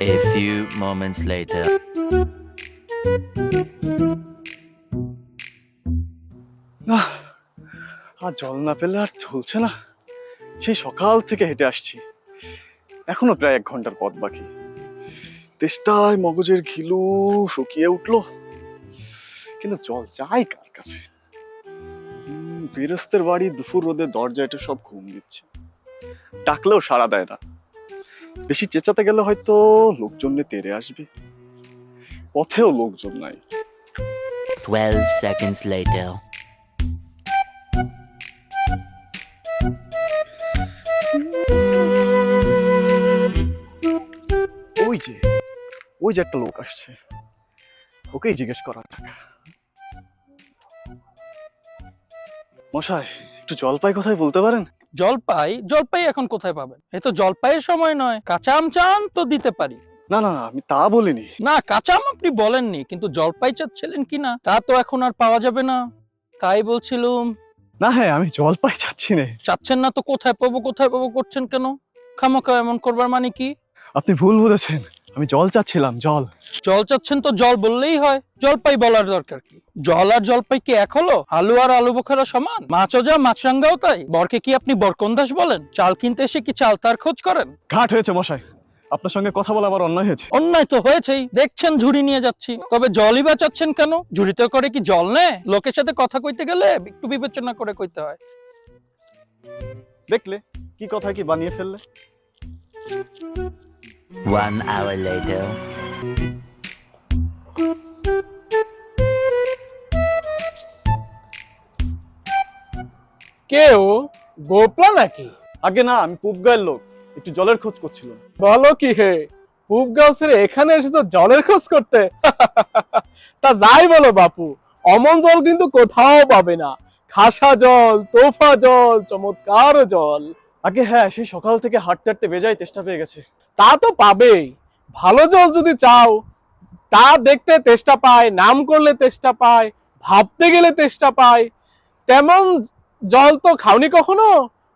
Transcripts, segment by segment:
A few moments later. আহ, আর জল না পেলে আর চলছে না সেই সকাল থেকে হেঁটে আসছি এখনও প্রায় এক ঘণ্টার পথ বাকি। তেষ্টায় মগজের ঘিলু শুকিয়ে উঠল। কিন্তু জল চাই কার কাছে? গৃহস্থের বাড়ি দুপুর রোদে দরজা এটা সব ঘুম দিচ্ছে। ডাকলেও সাড়া দেয় না। বেশি চেঁচাতে গেলে হয়তো লোকজন তেরে আসবে। পথেও লোকজন নাই। 12 seconds later. ওই যে একটা লোক আসছে। ওকেই জিজ্ঞেস করা যাক। মশাই একটু জলপাই কথাই বলতে পারেন? জলপাই? জলপাই এখন কোথায় পাবেন? এই তো জলপাইয়ের সময় নয়। কাঁচা আম চান তো দিতে পারি। না না না আমি তা বলিনি। না কাঁচা আম আপনি বলেননি কিন্তু জলপাই চাচ্ছিলেন কিনা তা তো এখন আর পাওয়া যাবে না। তাই বলছিলুম। না হ্যাঁ আমি জলপাই চাচ্ছি না। চাচ্ছেন না তো কোথায় পাবো কোথায় পাবো করছেন কেন? খামোখা এমন করবার মানে কি? আপনি ভুল বুঝেছেন। আমি জল চাচ্ছিলাম জল। জল চাচ্ছেন তো জল বললেই হয়। জলপাই বলার দরকার কি? জল আর জলপাই কি এক হলো? আলু আর আলু বোখারা সমান? মাছও যা মাছরাঙ্গাও তাই। বরকে কি আপনি বরকন্দাস বলেন? চাল কিনতে এসে কি চাল তার খোঁজ করেন? ঘাট হয়েছে মশাই। আপনার সঙ্গে কথা বলা আমার অন্যায় হয়েছে। অন্যায় তো হয়েছেই। দেখছেন ঝুড়ি নিয়ে যাচ্ছি। তবে জলই বা চাচ্ছেন কেন? ঝুড়িতে করে কি জল নেয়? লোকের সাথে কথা কইতে গেলে একটু বিবেচনা করে কইতে হয়। দেখলে কি কথা কি বানিয়ে ফেললে? One hour later. কেউ গোপলা নাকি? আগে না আমি পুব গায়ের লোক। একটু জলের খোঁজ করছিলাম। বলো কি হে পূব গাছের এখানে এসে তো জলের খোঁজ করতে। তা যাই বলো বাপু অমন জল কিন্তু কোথাও পাবে না। খাসা জল তোফা জল চমৎকার জল। আগে হ্যাঁ সেই সকাল থেকে হাঁটতে হাঁটতে বেজায় তেষ্টা পেয়ে গেছে। তা তো পাবেই। ভালো জল যদি চাও তা দেখতে তেষ্টা পায় নাম করলে তেষ্টা পায় ভাবতে গেলে তেষ্টা পায়। তেমন জল তো খাওনি কখনো?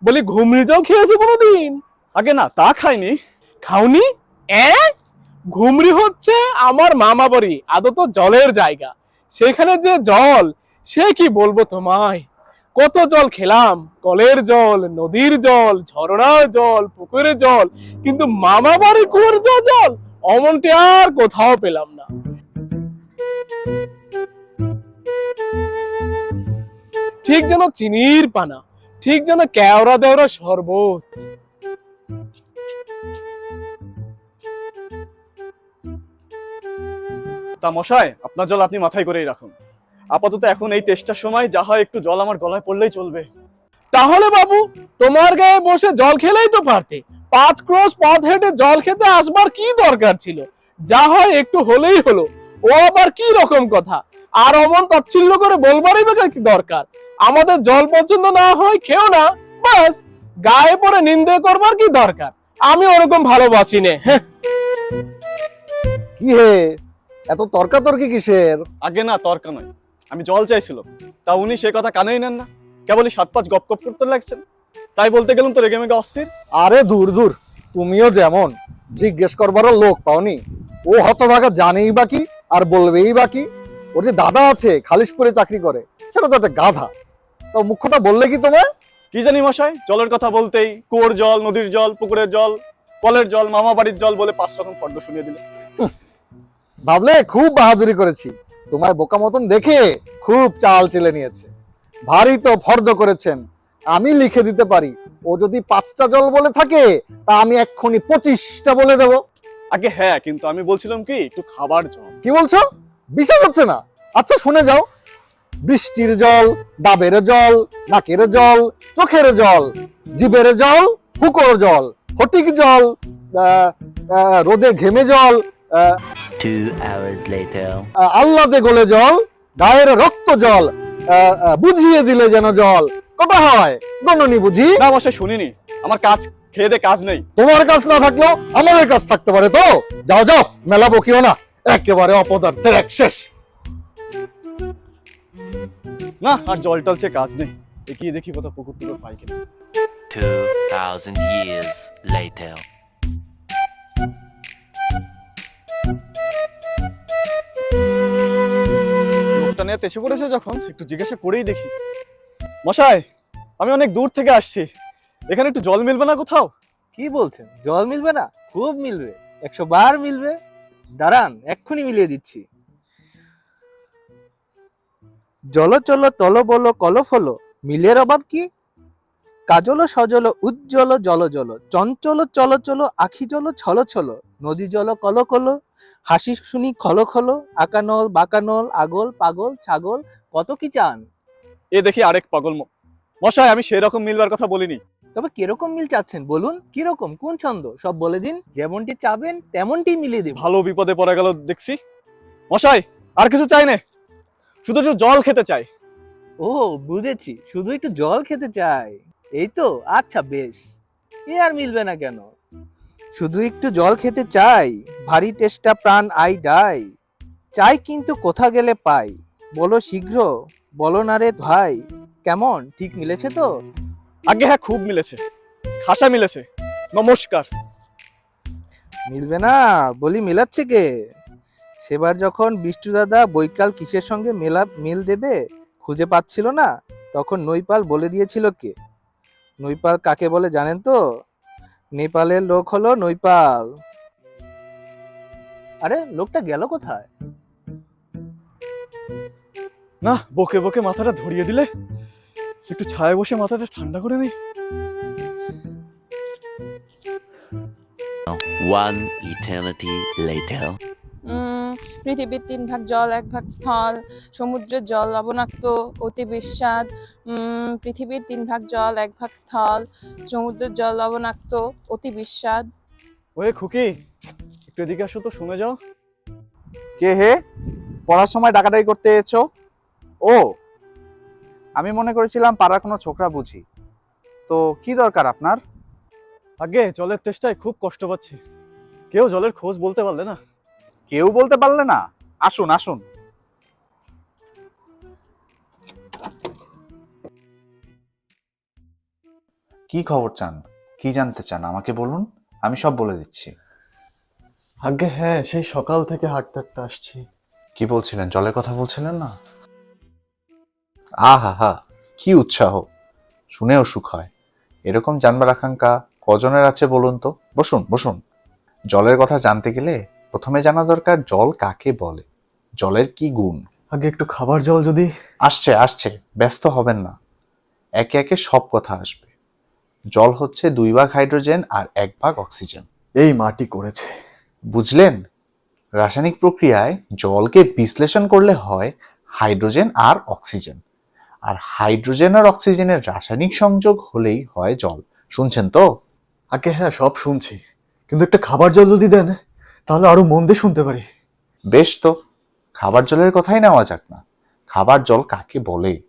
বলি ঘুমরি জল খেয়েছো কোনোদিন? আগে না তা খাইনি। খাওনি? এ? ঘুমরি হচ্ছে আমার মামা বাড়ি আদত জলের জায়গা। সেখানে যে জল সে কি বলব তোমায়? কত জল খেলাম? কলের জল, নদীর জল ঝর্ণার জল, পুকুরের জল, কিন্তু মামা বাড়ি কুয়োর জল, অমনটি আর কোথাও পেলাম না। ঠিক যেন চিনির পানা, ঠিক যেন কেওড়া দেওড়া শরবত। তা মশাই, আপনার জল আপনি মাথায় করেই রাখুন। আপাতত এখন এই তেষ্টার সময় যা হয় একটু জল আমার গলায় পড়লেই চলবে। তাহলে বাবু তোমার গায়ে বসে জল খেলেই তো পারতে। পাঁচ ক্রোশ পথ হেঁটে জল খেতে আসবার কি দরকার ছিল? যা হয় একটু হলেই হলো। ও আবার কি রকম কথা? আর অমন তাচ্ছিল্য করে বলবারই বা কি দরকার? আমাদের জল পছন্দ না হয় খেও না বাস গায়ে পরে নিন্দে করবার কি দরকার? আমি ওরকম ভালোবাসি নে হ্যাঁ, কি হে? এত তর্কাতর্কি কিসের? আগে না তর্কা নয়। আমি জল চাইছিলাম। তা উনি সে কথা কানেই নেন না। কেবলই সাত পাঁচ গপ গপ করতে লাগছেন। তাই বলতে গেলাম তো রেগে মেগে অস্থির। আরে দূর দূর। তুমিও যেমন জিজ্ঞেস করবারও লোক পাওনি। ও হতভাগা জানেই বাকি আর বলবেই বাকি ওর যে দাদা আছে খালিশপুরে চাকরি করে সেটা তো একটা গাধা। তো মুখ্যটা বললে কি তোমায়? কি জানি মশাই জলের কথা বলতেই কুয়োর জল নদীর জল পুকুরের জল কলের জল মামা বাড়ির জল বলে পাঁচ রকম ফর্দ শুনিয়ে দিলে। ভাবলে খুব বাহাদুরি করেছি। তোমায় বোকা মতন দেখে খুব চাল চেলে নিয়েছে। ভারী তো ফর্দ করেছেন। আমি লিখে দিতে পারি। ও যদি পাঁচটা জল বলে থাকে তা আমি এক্ষুনি পঁচিশটা বলে দেবো। আগে হ্যাঁ কিন্তু আমি বলছিলাম কি একটু খাবার জল। কি বলছো? বিশ্বাস হচ্ছে না। আচ্ছা শুনে যাও। বৃষ্টির জল ডাবের জল নাকের জল চোখের জল জিভের জল হুকোর জল ফটিক জল রোদে ঘেমে জল আহ, Two hours later. আহ, আহ্লাদে গলে জল গায়ের রক্ত জল বুঝিয়ে দিলে যেন জল। কটা হয় গণনি বুঝি? না মশাই শুনিনি। আমার কাজ খেয়ে কাজ নেই। তোমার কাজ না থাকলেও আমাদের কাজ থাকতে পারে তো? যাও যাও মেলা বকিও না। একেবারে অপদার্থের এক শেষ। না আর জল টলছে কাজ নেই। এগিয়ে দেখি কোথাও পুকুর টুকুর পাই কিনা। 2000 years later. লোকটা নিয়ে এসে পড়েছে যখন, একটু জিজ্ঞাসা করেই দেখি। মশাই, আমি অনেক দূর থেকে আসছি। এখানে একটু জল মিলবে না কোথাও? কি বলছেন? জল মিলবে না? খুব মিলবে। একশো বার মিলবে। দাঁড়ান, এক্ষুনি মিলিয়ে দিচ্ছি। জল চলো তল বলো কল ফলো। মিলের অভাব কি? কাজল সজল উজ্জ্বল জল জল। চঞ্চল চল চলো, আখি জল ছল ছল। নদী জল কল কল। হাসি শুনি খল খল আকানল বাকানল আগল পাগল ছাগল কত কি চান? এ দেখি আরেক পাগল মশাই আমি সেরকম মিলবার কথা বলিনি। তবে কীরকম মিল চাচ্ছেন বলুন? কীরকম? কোন ছন্দ? সব বলে দিন যেমনটি চাবেন তেমনটি মিলিয়ে দেব ভালো বিপদে পড়ে গেল দেখছি। মশাই আর কিছু চাই না? শুধু একটু জল খেতে চাই। ও বুঝেছি। শুধু একটু জল খেতে চাই। এই তো আচ্ছা বেশ। এ আর মিলবে না কেন? শুধু একটু জল খেতে চাই। ভারী তেষ্টা প্রাণ আই ডাই। চাই কিন্তু কোথা গেলে পাই? বলো শীঘ্র বলো না রে ভাই। কেমন ঠিক মিলেছে তো? আগে হ্যাঁ খুব মিলেছে। খাসা মিলেছে। নমস্কার। মিলবে না বলি মিলাচ্ছে কে? সেবার যখন বিষ্টু দাদা বৈকাল কিসের সঙ্গে মেলা মিল দেবে খুঁজে পাচ্ছিল না তখন নৈপাল বলে দিয়েছিল কে? নৈপাল কাকে বলে জানেন তো? নেপালের লোক হলো নৈপাল। আরে লোকটা গেল কোথায়? না বকে বকে মাথাটা ধরিয়ে দিলে। একটু ছায় বসে মাথাটা ঠান্ডা করে নেই। One eternity later. পৃথিবীর তিন ভাগ জল এক ভাগ স্থল সমুদ্রের জল লবণাক্ত অতি বিস্বাদ। পৃথিবীর তিন ভাগ জল এক ভাগ স্থল সমুদ্রের জল লবণাক্ত অতি বিস্বাদ। ওয়ে খুকি একটু এদিকে আসো তো শুনে যাও। কে হে? পড়ার সময় ডাকাডাকি করতে এসেছ? ও আমি মনে করেছিলাম পাড়ার কোনো ছোকরা বুঝি। তো কি দরকার আপনার? আগে জলের তেষ্টায় খুব কষ্ট পাচ্ছি। কেউ জলের খোঁজ বলতে পারলে না। কেউ বলতে পারলে না? আসুন আসুন। কি খবর চান? কি জানতে চান? আমাকে বলুন আমি সব বলে দিচ্ছি। আগে হ্যাঁ সেই সকাল থেকে হাঁটতে হাঁটতে আসছি। কি বলছিলেন? জলের কথা বলছিলেন না? আহা হা কি উৎসাহ। শুনেও সুখ হয়। এরকম জানবার আকাঙ্ক্ষা কজনের আছে বলুন তো? বসুন বসুন। জলের কথা জানতে গেলে প্রথমে জানা দরকার জল কাকে বলে। জলের কি গুণ? আগে একটু খাবার জল যদি আসছে আসছে ব্যস্ত হবেন না। একে একে সব কথা আসবে। জল হচ্ছে দুই ভাগ হাইড্রোজেন আর এক ভাগ অক্সিজেন। এই মাটি করেছে। বুঝলেন? রাসায়নিক প্রক্রিয়ায় জলকে বিশ্লেষণ করলে হয় হাইড্রোজেন আর অক্সিজেন। আর হাইড্রোজেন আর অক্সিজেনের রাসায়নিক সংযোগ হলেই হয় জল। শুনছেন তো? আগে হ্যাঁ সব শুনছি। কিন্তু একটা খাবার জল যদি দেন তাহলে আরও মন দিয়ে শুনতে পারি। বেশ তো। খাবার জলের কথাই নেওয়া যাক না। খাবার জল কাকে বলে?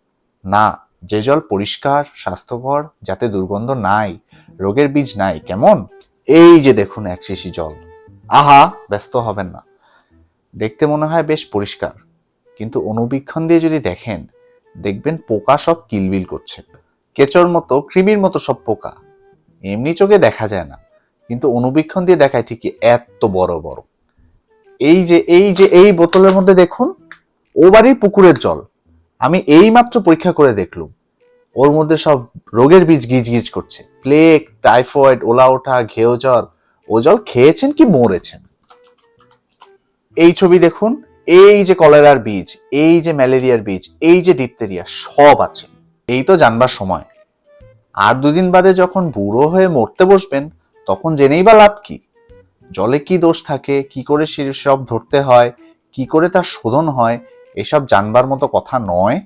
না যে জল পরিষ্কার স্বাস্থ্যকর যাতে দুর্গন্ধ নাই রোগের বীজ নাই কেমন? এই যে দেখুন এক শিশি জল। আহা, ব্যস্ত হবেন না। দেখতে মনে হয় বেশ পরিষ্কার। কিন্তু অনুবীক্ষণ দিয়ে যদি দেখেন, দেখবেন পোকা সব কিলবিল করছে। কেচোর মতো, কৃমির মতো সব পোকা। এমনি চোখে দেখা যায় না। কিন্তু অনুবীক্ষণ দিয়ে দেখায় ঠিকই এত বড় বড়। এই যে এই যে, এই বোতলের মধ্যে দেখুন, ও বাড়ির পুকুরের জল। আমি এই মাত্র পরীক্ষা করে দেখলুম। ওর মধ্যে সব রোগের বীজ গিজ গিজ করছে। প্লেগ, টাইফয়েড, ওলা ওঠা ঘেও জ্বর ও জল খেয়েছেন কি মরেছেন? এই ছবি দেখুন, এই যে কলেরার বীজ, এই যে ম্যালেরিয়ার বীজ, এই যে ডিপথেরিয়া, সব আছে। এই তো জানবার সময়। আর দুদিন বাদে যখন বুড়ো হয়ে মরতে বসবেন, তখন জেনেই বা লাভ কি? জলে কি দোষ থাকে, কি করে সব ধরতে হয়, কি করে তার শোধন হয়, এসব জানবার মতো কথা নয়।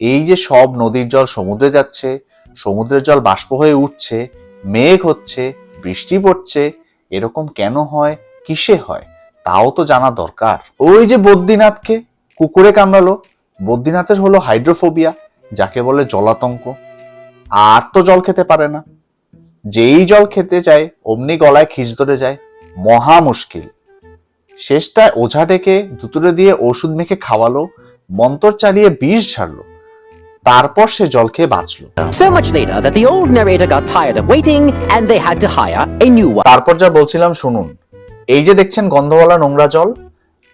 এই যে সব নদীর জল সমুদ্রে যাচ্ছে, সমুদ্রের জল বাষ্প হয়ে উঠছে, মেঘ হচ্ছে বৃষ্টি পড়ছে, এরকম কেন হয়, কিসে হয়, তাও তো জানা দরকার। ওই যে বদ্রীনাথকে কুকুরে কামড়ালো, বদ্রীনাথের হলো হাইড্রোফোবিয়া, যাকে বলে জলাতঙ্ক। আর তো জল খেতে পারে না। যেই জল খেতে চায়, অমনি গলায় খিচ ধরে যায়। মহা মুশকিল। শেষটায় ওঝা ডেকে দুতুরে দিয়ে ওষুধ মেখে খাওয়ালো, মন্তর চালিয়ে বিষ ঝাড়লো। তারপর সে জল খেয়ে বাঁচলো। So much later that the old narrator got tired of waiting and they had to hire a new one. তারপর যা বলছিলাম শুনুন। এই যে দেখছেন গন্ধওয়ালা নোংরা জল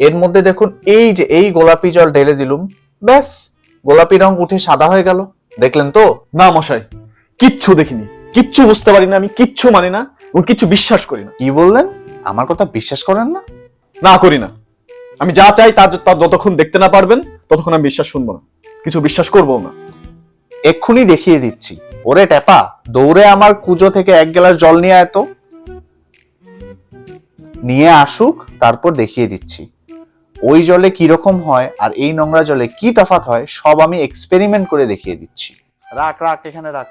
এর মধ্যে দেখুন এই যে এই গোলাপি জল ঢেলে দিলুম। ব্যাস গোলাপি রং উঠে সাদা হয়ে গেল। দেখলেন তো? না মশাই কিচ্ছু দেখিনি। কিচ্ছু বুঝতে পারি না আমি কিচ্ছু মানি না এবং কিচ্ছু বিশ্বাস করি না। কি বললেন? আমার কথা বিশ্বাস করেন না? না করি না। আমি যা চাই তা তা যতক্ষণ দেখতে না পারবেন ততক্ষণ আমি বিশ্বাস শুনব না। কিছু বিশ্বাস করব না। এক্ষুনি দেখিয়ে দিচ্ছি। ওরে টেপা দৌড়ে আমার কুজো থেকে এক গ্লাস জল নিয়ে আয় তো। নিয়ে আসুক, তারপর দেখিয়ে দিচ্ছি। ওই জলে কি রকম হয় আর এই নোংরা জলে কি তফাৎ হয়, সব আমি এক্সপেরিমেন্ট করে দেখিয়ে দিচ্ছি। রাখ রাখ, এখানে রাখ।